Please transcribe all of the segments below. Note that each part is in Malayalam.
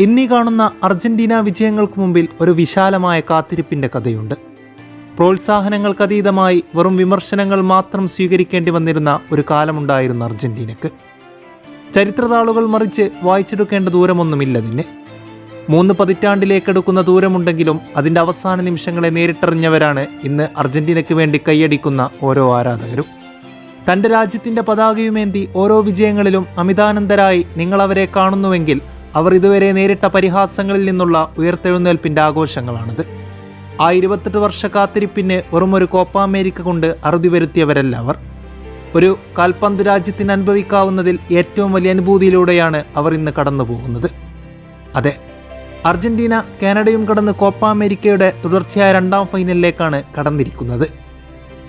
ഇന്നീ കാണുന്ന അർജന്റീന വിജയങ്ങൾക്ക് മുമ്പിൽ ഒരു വിശാലമായ കാത്തിരിപ്പിന്റെ കഥയുണ്ട്. പ്രോത്സാഹനങ്ങൾക്കതീതമായി വെറും വിമർശനങ്ങൾ മാത്രം സ്വീകരിക്കേണ്ടി വന്നിരുന്ന ഒരു കാലമുണ്ടായിരുന്നു അർജന്റീനക്ക്. ചരിത്രതാളുകൾ മറിച്ച് വായിച്ചെടുക്കേണ്ട ദൂരമൊന്നുമില്ല ദൂരമൊന്നുമില്ലതിന് മൂന്ന് പതിറ്റാണ്ടിലേക്കെടുക്കുന്ന ദൂരമുണ്ടെങ്കിലും അതിന്റെ അവസാന നിമിഷങ്ങളെ നേരിട്ടറിഞ്ഞവരാണ് ഇന്ന് അർജന്റീനയ്ക്ക് വേണ്ടി കൈയടിക്കുന്ന ഓരോ ആരാധകരും. തന്റെ രാജ്യത്തിന്റെ പതാകയുമേന്തി ഓരോ വിജയങ്ങളിലും അമിതാനന്ദരായി നിങ്ങളവരെ കാണുന്നുവെങ്കിൽ അവർ ഇതുവരെ നേരിട്ട പരിഹാസങ്ങളിൽ നിന്നുള്ള ഉയർത്തെഴുന്നേൽപ്പിന്റെ ആഘോഷങ്ങളാണിത്. ആ ഇരുപത്തെട്ട് വർഷ കാത്തിരിപ്പിന് വെറും ഒരു കോപ്പ അമേരിക്ക കൊണ്ട് അറുതി വരുത്തിയവരല്ല അവർ. ഒരു കാൽപന്ത് രാജ്യത്തിന് അനുഭവിക്കാവുന്നതിൽ ഏറ്റവും വലിയ അനുഭൂതിയിലൂടെയാണ് അവർ ഇന്ന് കടന്നു പോകുന്നത് അതെ അർജന്റീന കാനഡയും കടന്ന് കോപ്പ അമേരിക്കയുടെ തുടർച്ചയായ രണ്ടാം ഫൈനലിലേക്കാണ് കടന്നിരിക്കുന്നത്.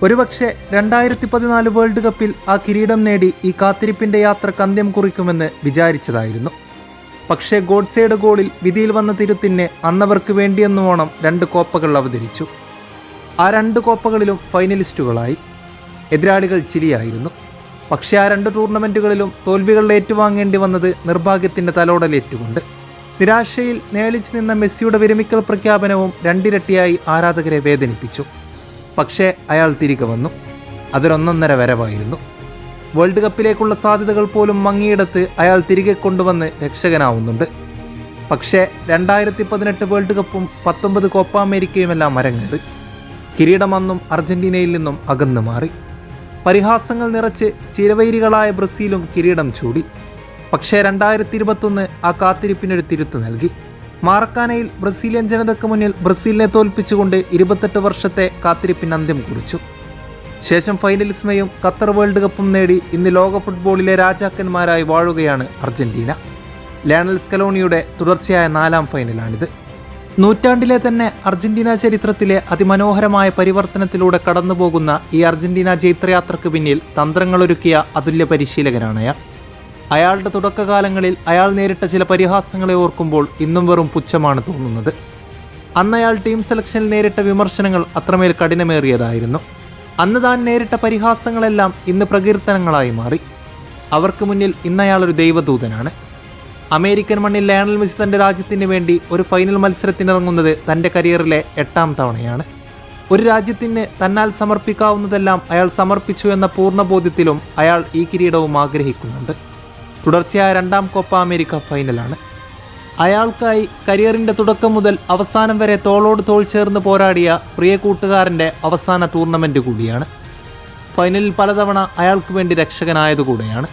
ഒരുപക്ഷെ രണ്ടായിരത്തി പതിനാല് വേൾഡ് കപ്പിൽ ആ കിരീടം നേടി ഈ കാത്തിരിപ്പിന്റെ യാത്രയ്ക്ക് അന്ത്യം കുറിക്കുമെന്ന് വിചാരിച്ചതായിരുന്നു. പക്ഷേ ഗോഡ്സയുടെ ഗോളിൽ വിധിയിൽ വന്ന തിരുത്തിന് അന്നവർക്ക് വേണ്ടിയെന്നോണം രണ്ട് കോപ്പകൾ അവതരിച്ചു. ആ രണ്ട് കോപ്പകളിലും ഫൈനലിസ്റ്റുകളായി. എതിരാളികൾ ചിലിയായിരുന്നു. പക്ഷേ ആ രണ്ട് ടൂർണമെന്റുകളിലും തോൽവികൾ ഏറ്റുവാങ്ങേണ്ടി വന്നത് നിർഭാഗ്യത്തിന്റെ തലോടലേറ്റുകൊണ്ട്. നിരാശയിൽ നേളിച്ചു നിന്ന മെസ്സിയുടെ വിരമിക്കൽ പ്രഖ്യാപനവും രണ്ടിരട്ടിയായി ആരാധകരെ വേദനിപ്പിച്ചു. പക്ഷേ അയാൾ തിരികെ വന്നു. അതൊരൊന്നൊന്നര വരവായിരുന്നു. വേൾഡ് കപ്പിലേക്കുള്ള സാധ്യതകൾ പോലും മങ്ങിയിടത്ത് അയാൾ തിരികെ കൊണ്ടുവന്ന് രക്ഷകനാവുന്നുണ്ട്. പക്ഷേ രണ്ടായിരത്തി പതിനെട്ട് വേൾഡ് കപ്പും പത്തൊമ്പത് കോപ്പ അമേരിക്കയുമെല്ലാം അരങ്ങേറി. കിരീടമന്നും അർജന്റീനയിൽ നിന്നും അകന്നു മാറി. പരിഹാസങ്ങൾ നിറച്ച് ചിരവൈരികളായ ബ്രസീലും കിരീടം ചൂടി. പക്ഷേ രണ്ടായിരത്തി ഇരുപത്തൊന്ന് ആ കാത്തിരിപ്പിനൊരു തിരുത്തു നൽകി. മാറക്കാനയിൽ ബ്രസീലിയൻ ജനതയ്ക്ക് മുന്നിൽ ബ്രസീലിനെ തോൽപ്പിച്ചുകൊണ്ട് ഇരുപത്തെട്ട് വർഷത്തെ കാത്തിരിപ്പിന് അന്ത്യം കുറിച്ചു. ശേഷം ഫൈനലിസ്മയും ഖത്തർ വേൾഡ് കപ്പും നേടി ഇന്ന് ലോക ഫുട്ബോളിലെ രാജാക്കന്മാരായി വാഴുകയാണ് അർജന്റീന. ലയണൽ സ്കലോണിയുടെ തുടർച്ചയായ നാലാം ഫൈനലാണിത്. നൂറ്റാണ്ടിലെ തന്നെ അർജന്റീന ചരിത്രത്തിലെ അതിമനോഹരമായ പരിവർത്തനത്തിലൂടെ കടന്നുപോകുന്ന ഈ അർജന്റീന ജൈത്രയാത്രയ്ക്ക് പിന്നിൽ തന്ത്രങ്ങളൊരുക്കിയ അതുല്യ പരിശീലകനാണ് അയാൾ. അയാളുടെ തുടക്കകാലങ്ങളിൽ അയാൾ നേരിട്ട ചില പരിഹാസങ്ങളെ ഓർക്കുമ്പോൾ ഇന്നും വെറും പുച്ഛമാണ് തോന്നുന്നത്. അന്നയാൾ ടീം സെലക്ഷനിൽ നേരിട്ട വിമർശനങ്ങൾ അത്രമേൽ കഠിനമേറിയതായിരുന്നു. അന്ന് താൻ നേരിട്ട പരിഹാസങ്ങളെല്ലാം ഇന്ന് പ്രകീർത്തനങ്ങളായി മാറി. അവർക്ക് മുന്നിൽ ഇന്ന് അയാൾ ഒരു ദൈവദൂതനാണ്. അമേരിക്കൻ മണ്ണിൽ ലയണൽ മെസ്സി തന്റെ രാജ്യത്തിന് വേണ്ടി ഒരു ഫൈനൽ മത്സരത്തിനിറങ്ങുന്നത് തന്റെ കരിയറിലെ എട്ടാം തവണയാണ്. ഒരു രാജ്യത്തിന് തന്നാൽ സമർപ്പിക്കാവുന്നതെല്ലാം അയാൾ സമർപ്പിച്ചു എന്ന പൂർണബോധ്യത്തിലും അയാൾ ഈ കിരീടവും ആഗ്രഹിക്കുന്നുണ്ട്. തുടർച്ചയായ രണ്ടാം കോപ്പ അമേരിക്ക ഫൈനലാണ്. അയാൾക്കായി കരിയറിന്റെ തുടക്കം മുതൽ അവസാനം വരെ തോളോട് തോൾ ചേർന്ന് പോരാടിയ പ്രിയ കൂട്ടുകാരന്റെ അവസാന ടൂർണമെന്റ് കൂടിയാണ്. ഫൈനലിൽ പലതവണ അയാൾക്ക് വേണ്ടി രക്ഷകനായതുകൂടെയാണ്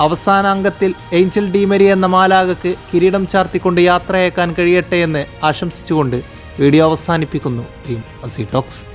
അവസാന അംഗത്തിൽ ഏഞ്ചൽ ഡീമരി എന്ന മാലാകക്ക് കിരീടം ചാർത്തിക്കൊണ്ട് യാത്രയേക്കാൻ കഴിയട്ടെ എന്ന് ആശംസിച്ചുകൊണ്ട് വീഡിയോ അവസാനിപ്പിക്കുന്നു ടീം അസി ടോക്സ്.